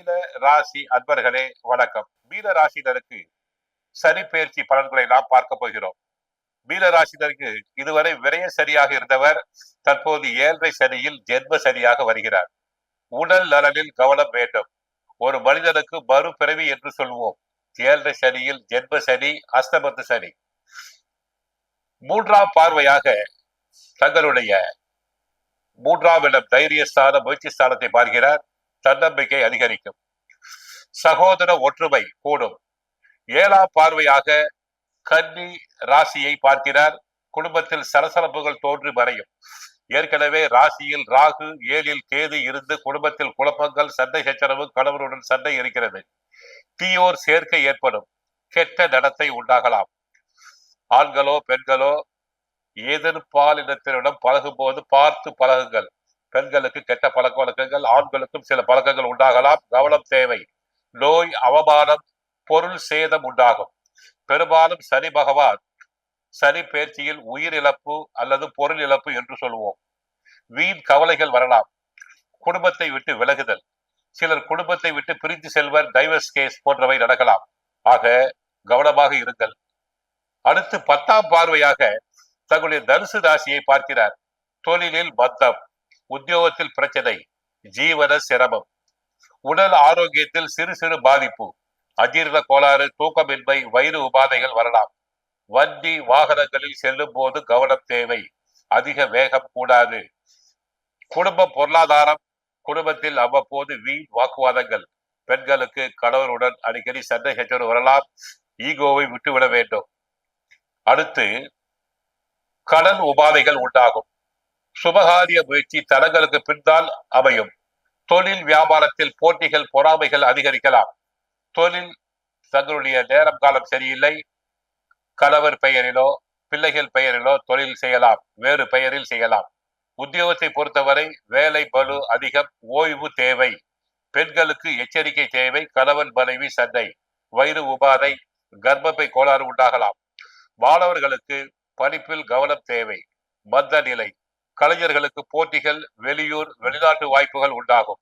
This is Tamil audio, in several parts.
மீன ராசி அன்பர்களே வணக்கம். மீன ராசினருக்கு சனி பயிற்சி பலன்களை நாம் பார்க்க போகிறோம். மீன ராசினருக்கு இதுவரை விரய சரியாக இருந்தவர் தற்போது ஏழரை சனியில் ஜென்ம சனியாக வருகிறார். உடல் நலனில் கவனம் வேண்டும். ஒரு மனிதனுக்கு மறுபிறவி என்று சொல்வோம். ஏழரை சனியில் ஜென்ம சனி அஸ்தமத்து சனி. மூன்றாம் பார்வையாக தங்களுடைய மூன்றாம் இடம் தைரியஸ்தான முயற்சி ஸ்தானத்தை பார்க்கிறார். தன்னம்பிக்கை அதிகரிக்கும். சகோதர ஒற்றுமை கூடும். ஏழாம் பார்வையாக கன்னி ராசியை பார்க்கிறார். குடும்பத்தில் சலசலப்புகள் தோன்றி மறையும். ஏற்கனவே ராசியில் ராகு ஏழில் கேது இருந்து குடும்பத்தில் குழப்பங்கள் சண்டை சச்சரவு கணவனுடன் சண்டை இருக்கிறது. தீயோர் சேர்க்கை ஏற்படும். கெட்ட நடத்தை உண்டாகலாம். ஆண்களோ பெண்களோ ஏதேனும் பாலினத்தினிடம் பழகும் போது பார்த்து பழகுங்கள். பெண்களுக்கு கெட்ட பழக்க வழக்கங்கள் ஆண்களுக்கும் சில பழக்கங்கள் உண்டாகலாம். கவனம் தேவை. நோய் அவமானம் பொருள் சேதம் உண்டாகும். பெரும்பாலும் சனி பகவான் சனி பேர்ச்சியில் உயிர் இழப்பு அல்லது பொருள் இழப்பு என்று சொல்வோம். வீண் கவலைகள் வரலாம். குடும்பத்தை விட்டு விலகுதல். சிலர் குடும்பத்தை விட்டு பிரிந்து செல்வர் டைவர்ஸ் கேஸ் போன்றவை நடக்கலாம். ஆக கவனமாக இருங்கள். அடுத்து பத்தாம் பார்வையாக தங்களுடைய தனுசு ராசியை பார்க்கிறார். தொழிலில் மந்தம் உத்தியோகத்தில் பிரச்சனை ஜீவன சிரமம். உடல் ஆரோக்கியத்தில் சிறு சிறு பாதிப்பு அஜீர்ண கோளாறு தூக்கமின்மை வயிறு உபாதைகள் வரலாம். வண்டி வாகனங்களில் செல்லும் போது கவனம் தேவை அதிக வேகம் கூடாது. குடும்ப பொருளாதாரம் குடும்பத்தில் அவ்வப்போது வீண் வாக்குவாதங்கள். பெண்களுக்கு கணவருடன் அடிக்கடி சண்டை சச்சரவு வரலாம் ஈகோவை விட்டுவிட வேண்டும். அடுத்து கடன் உபாதைகள் உண்டாகும். சுபகாரிய முயற்சி தடங்களுக்கு பின்னால் அமையும். தொழில் வியாபாரத்தில் போட்டிகள் பொறாமைகள் அதிகரிக்கலாம். தொழில் தங்களுடைய நேரம் காலம் சரியில்லை. கணவர் பெயரிலோ பிள்ளைகள் பெயரிலோ தொழில் செய்யலாம். வேறு பெயரில் செய்யலாம். உத்தியோகத்தை பொறுத்தவரை வேலை பலு அதிகம் ஓய்வு தேவை. பெண்களுக்கு எச்சரிக்கை தேவை கணவன் மனைவி சண்டை வயிறு உபாதை கர்ப்பப்பை கோளாறு உண்டாகலாம். மாணவர்களுக்கு படிப்பில் கவனம் தேவை. மந்த நிலை கலைஞர்களுக்கு போட்டிகள் வெளியூர் வெளிநாட்டு வாய்ப்புகள் உண்டாகும்.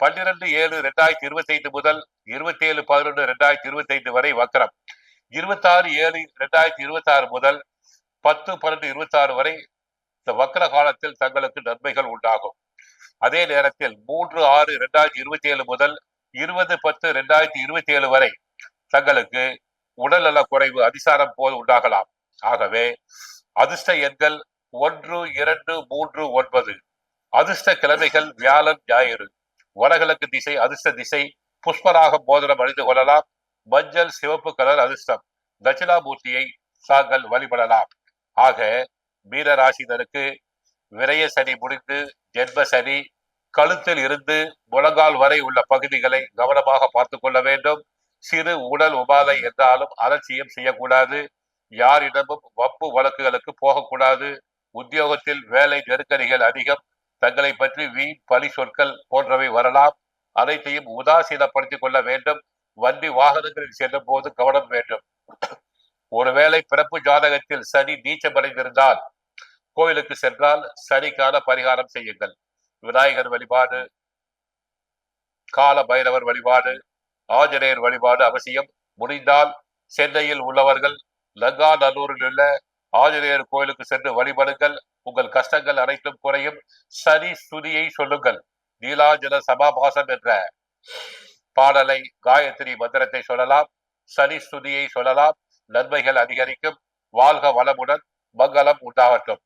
பன்னிரண்டு ஏழு இரண்டாயிரத்தி இருபத்தி ஐந்து முதல் இருபத்தி ஏழு பதினொன்று இரண்டாயிரத்தி இருபத்தி ஐந்து வரை வக்கரம். இருபத்தி ஆறு ஏழு இரண்டாயிரத்தி இருபத்தி ஆறு முதல் பத்து பன்னெண்டு இருபத்தி ஆறு வரை இந்த வக்கர காலத்தில் தங்களுக்கு நன்மைகள் உண்டாகும். அதே நேரத்தில் மூன்று ஆறு இரண்டாயிரத்தி இருபத்தி ஏழு முதல் இருபது பத்து இரண்டாயிரத்தி இருபத்தி ஏழு வரை தங்களுக்கு உடல்நல குறைவு அதிசாரம் போல் உண்டாகலாம். ஆகவே அதிர்ஷ்ட எண்கள் ஒன்று இரண்டு மூன்று ஒன்பது. அதிர்ஷ்ட கிழமைகள் வியாழன் ஞாயிறு. வடகிழக்கு திசை அதிர்ஷ்ட திசை. புஷ்பராக போதனம் அணிந்து கொள்ளலாம். மஞ்சள் சிவப்பு கலர் அதிர்ஷ்டம். தட்சிணாமூர்த்தியை தாங்கள் வழிபடலாம். ஆக மீனராசினருக்கு விரய சனி முடிந்து ஜென்ம சனி கழுத்தில் இருந்து முழங்கால் வரை உள்ள பகுதிகளை கவனமாக பார்த்து கொள்ள வேண்டும். சிறு உடல் உபாதை என்றாலும் அலட்சியம் செய்யக்கூடாது. யாரிடமும் வம்பு வழக்குகளுக்கு போகக்கூடாது. உத்தியோகத்தில் வேலை நெருக்கடிகள் அதிகம். தங்களை பற்றி வீண் பழி சொற்கள் போன்றவை வரலாம். அனைத்தையும் உதாசீனப்படுத்திக் கொள்ள வேண்டும். வண்டி வாகனங்களில் செல்லும் போது கவனம் வேண்டும். ஒருவேளை பிறப்பு ஜாதகத்தில் சனி நீச்சமடைந்திருந்தால் கோயிலுக்கு சென்றால் சனிக்கான பரிகாரம் செய்யுங்கள். விநாயகர் வழிபாடு கால பைரவர் வழிபாடு ஆஞ்சநேயர் வழிபாடு அவசியம். முடிந்தால் சென்னையில் உள்ளவர்கள் லங்காநல்லூரில் உள்ள ஆஞ்சநேயர் கோயிலுக்கு சென்று வழிபடுங்கள். உங்கள் கஷ்டங்கள் அனைத்தும் குறையும். சனி சுதியை சொல்லுங்கள். நீலாஞ்சல சமாபாசம் என்ற பாடலை காயத்ரி மந்திரத்தை சொல்லலாம். சனி சுதியை சொல்லலாம். நன்மைகள் அதிகரிக்கும். வாழ்க வளமுடன். மங்களம் உண்டாகட்டும்.